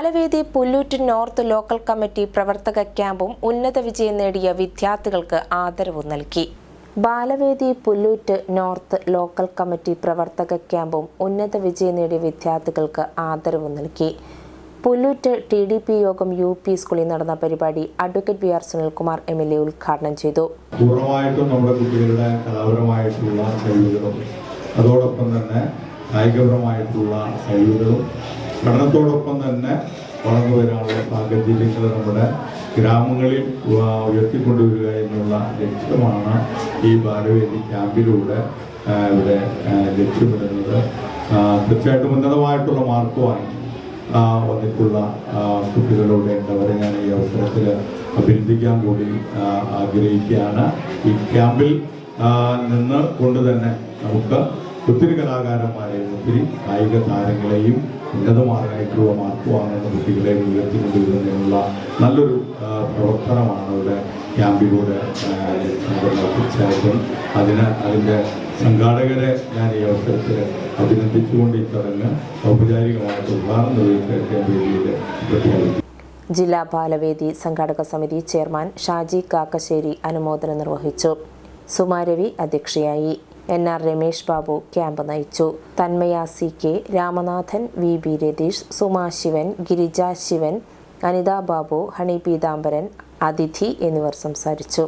Balavedi Pullut north local committee പ്രവർത്തക ക്യാമ്പും ഉന്നത വിജയം നേടിയ വിദ്യാർത്ഥികൾക്ക് ആദരവ് നൽകി. Balavedi Pullut north local committee പ്രവർത്തക ക്യാമ്പും ഉന്നത വിജയം നേടിയ വിദ്യാർത്ഥികൾക്ക് ആദരവ് നൽകി. Pullut T D P Yogam U P സ്കൂളിൽ നടന്ന പരിപാടി advocate V R Sunilkumar M L A ഉദ്ഘാടനം ചെയ്തു. പൂർണമായിട്ടും നമ്മുടെ കുട്ടികളുടെ കലാപരമായിട്ടുള്ള കഴിവുകളും അതോടൊപ്പം തന്നെ കായികപരമായിട്ടുള്ള കഴിവുകളും പഠനത്തോടൊപ്പം തന്നെ വളർന്നു വരാനുള്ള സാഹചര്യങ്ങൾ നമ്മുടെ ഗ്രാമങ്ങളിൽ ഉയർത്തിക്കൊണ്ടുവരിക എന്നുള്ള ലക്ഷ്യമാണ് ഈ ഭാരവേദി ക്യാമ്പിലൂടെ ഇവിടെ ലക്ഷ്യമിടുന്നത്. തീർച്ചയായിട്ടും ഉന്നതമായിട്ടുള്ള മാർക്ക് വാങ്ങി വന്നിട്ടുള്ള കുട്ടികളുടെ ഉണ്ടവരെ ഞാൻ ഈ അവസരത്തിൽ അഭിനന്ദിക്കാൻ കൂടി ആഗ്രഹിക്കുകയാണ്. ഈ ക്യാമ്പിൽ നിന്ന് കൊണ്ട് തന്നെ നമുക്ക് ഒത്തിരി കലാകാരന്മാരെയും ഒത്തിരി കായിക താരങ്ങളെയും ഉന്നതമായിട്ടുള്ള മാർക്ക് വാങ്ങുന്ന കുട്ടികളെ ഉയർത്തിക്കൊണ്ടുവരുന്നതിനുള്ള നല്ലൊരു പ്രവർത്തനമാണ് ഇവിടെ ക്യാമ്പിലൂടെ തീർച്ചയായിട്ടും അതിന് അതിന്റെ സംഘാടകരെ ഞാൻ ഈ അവസരത്തിൽ അഭിനന്ദിച്ചുകൊണ്ട് ഈ ചടങ്ങ് ഔപചാരികമായിട്ട് ഉദ്ഘാടനം നിർവഹിച്ച വേദിയിൽ പ്രഖ്യാപിക്കും ജില്ലാ ബാലവേദി സംഘാടക സമിതി ചെയർമാൻ ഷാജി കാക്കശ്ശേരി അനുമോദനം നിർവഹിച്ചു. സുമാരവി അധ്യക്ഷയായി. N R Ramesh Babu camp നയിച്ചു. Thanmaya C K Ramanathan V B Ratheesh Suma Sivan Girija Sivan Anitha Babu Honey Peethambaran Athithi എന്നിവർ സംസാരിച്ചു.